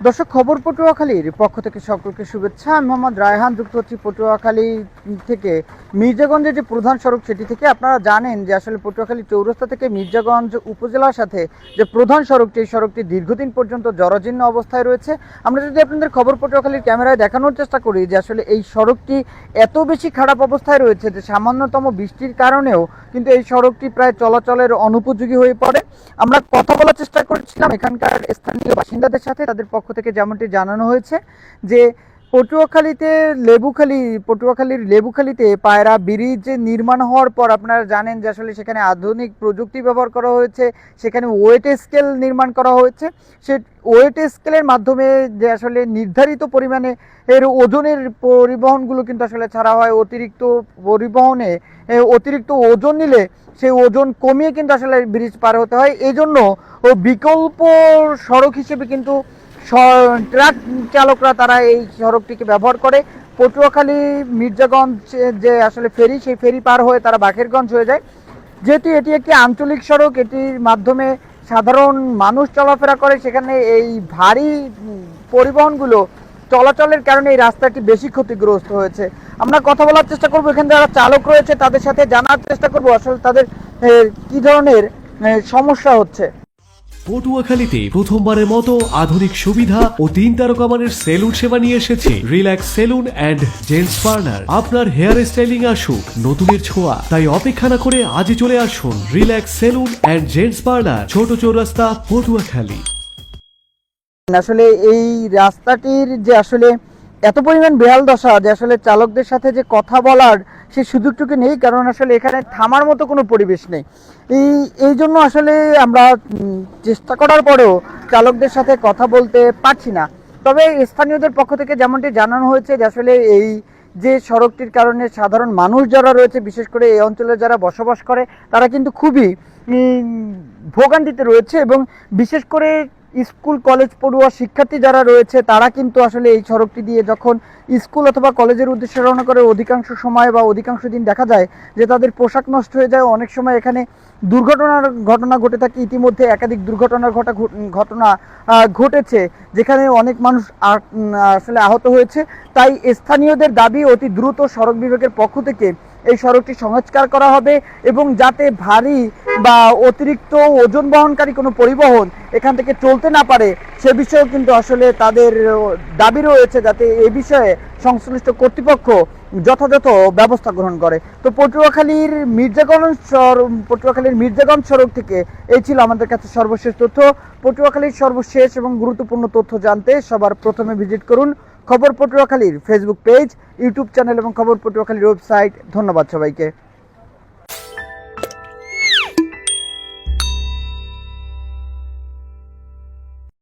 দর্শক, খবর পটুয়াখালীর পক্ষ থেকে সকলকে শুভেচ্ছা। আমি মোহাম্মদ রায়হান, যুক্ত হচ্ছি পটুয়াখালী থেকে। মির্জাগঞ্জের যে প্রধান সড়ক, সেটি থেকে আপনারা জানেন যে আসলে পটুয়াখালী চৌরাস্তা থেকে মির্জাগঞ্জ উপজেলার সাথে যে প্রধান সড়কটি, এই সড়কটি দীর্ঘদিন পর্যন্ত জরাজীর্ণ অবস্থায় রয়েছে। আমরা যদি আপনাদের খবর পটুয়াখালীর ক্যামেরায় দেখানোর চেষ্টা করি যে আসলে এই সড়কটি এত বেশি খারাপ অবস্থায় রয়েছে যে সামান্যতম বৃষ্টির কারণেও কিন্তু এই সড়কটি প্রায় চলাচলের অনুপযোগী হয়ে পড়ে। আমরা কথা বলার চেষ্টা করেছিলাম এখানকার স্থানীয় বাসিন্দাদের সাথে, তাদের পক্ষ থেকে যেমনটি জানানো হয়েছে যে পটুয়াখালীতে লেবুখালী, পটুয়াখালীর লেবুখালীতে পায়রা ব্রিজ নির্মাণ হওয়ার পর আপনারা জানেন যে আসলে সেখানে আধুনিক প্রযুক্তি ব্যবহার করা হয়েছে, সেখানে ওয়েট স্কেল নির্মাণ করা হয়েছে। সে ওয়েট স্কেলের মাধ্যমে যে আসলে নির্ধারিত পরিমাণে এর ওজনের পরিবহনগুলো কিন্তু আসলে ছাড়া হয়, অতিরিক্ত পরিবহনে অতিরিক্ত ওজন নিলে সেই ওজন কমিয়ে কিন্তু আসলে ব্রিজ পার হতে হয়। এই জন্য বিকল্প সড়ক হিসেবে কিন্তু ট্রাক চালকরা তারা এই সড়কটিকে ব্যবহার করে। পটুয়াখালী, মির্জাগঞ্জ যে আসলে ফেরি, সেই ফেরি পার হয়ে তারা বাঘেরগঞ্জ হয়ে যায়। যেহেতু এটি একটি আঞ্চলিক সড়ক, এটির মাধ্যমে সাধারণ মানুষ চলাফেরা করে, সেখানে এই ভারী পরিবহনগুলো চলাচলের কারণে এই রাস্তাটি বেশি ক্ষতিগ্রস্ত হয়েছে। আমরা কথা বলার চেষ্টা করব, এখানে যারা চালক রয়েছে তাদের সাথে জানার চেষ্টা করব, আসলে তাদের কি ধরনের সমস্যা হচ্ছে। পটুয়াখালীতে প্রথমবারের মতো আধুনিক সুবিধা ও তিন তারকা মানের সেলুন সেবা নিয়ে এসেছে relax salon and gents parlour. আপনার হেয়ার স্টাইলিং আসুক, নতুনের ছোঁয়া। তাই অপেক্ষা না করে আজই চলে আসুন relax salon and gents parlour, ছোট চৌরাস্তা, পটুয়াখালী। আসলে এই রাস্তাটির যে আসলে এত পরিমাণ বেহাল দশা, যে আসলে চালকদের সাথে যে কথা বলার সেই সুযোগটুকু নেই, কারণ আসলে এখানে থামার মতো কোনো পরিবেশ নেই। এই এই জন্য আসলে আমরা চেষ্টা করার পরেও চালকদের সাথে কথা বলতে পারছি না। তবে স্থানীয়দের পক্ষ থেকে যেমনটি জানানো হয়েছে যে আসলে এই যে সড়কটির কারণে সাধারণ মানুষ যারা রয়েছে, বিশেষ করে এই অঞ্চলে যারা বসবাস করে, তারা কিন্তু খুবই ভোগান্তিতে রয়েছে এবং বিশেষ করে স্কুল, কলেজ পড়ুয়া শিক্ষার্থী যারা রয়েছে, তারা কিন্তু আসলে এই সড়কটি দিয়ে যখন স্কুল অথবা কলেজের উদ্দেশ্যে রওনা করে, অধিকাংশ সময় বা অধিকাংশ দিন দেখা যায় যে তাদের পোশাক নষ্ট হয়ে যায়। অনেক সময় এখানে দুর্ঘটনার ঘটনা ঘটে থাকে। ইতিমধ্যে একাধিক দুর্ঘটনার ঘটা ঘটনা ঘটেছে, যেখানে অনেক মানুষ আসলে আহত হয়েছে। তাই স্থানীয়দের দাবি অতি দ্রুত সড়ক বিভাগের পক্ষ থেকে এই সড়কটি সংস্কার করা হবে এবং যাতে ভারী বা অতিরিক্ত ওজন বহনকারী কোনো পরিবহন এখান থেকে চলতে না পারে, সে বিষয়েও কিন্তু আসলে তাদের দাবি রয়েছে যাতে এ বিষয়ে সংশ্লিষ্ট কর্তৃপক্ষ যথাযথ ব্যবস্থা গ্রহণ করে। তো পটুয়াখালীর মির্জাগঞ্জ পটুয়াখালীর মির্জাগঞ্জ সড়ক থেকে এই ছিল আমাদের কাছে সর্বশেষ তথ্য। পটুয়াখালীর সর্বশেষ এবং গুরুত্বপূর্ণ তথ্য জানতে সবার প্রথমে ভিজিট করুন খবর পটুয়াখালীর ফেসবুক পেজ ইউটিউব চ্যানেল এবং খবর পটুয়াখালীর ওয়েবসাইট ধন্যবাদ সবাইকে।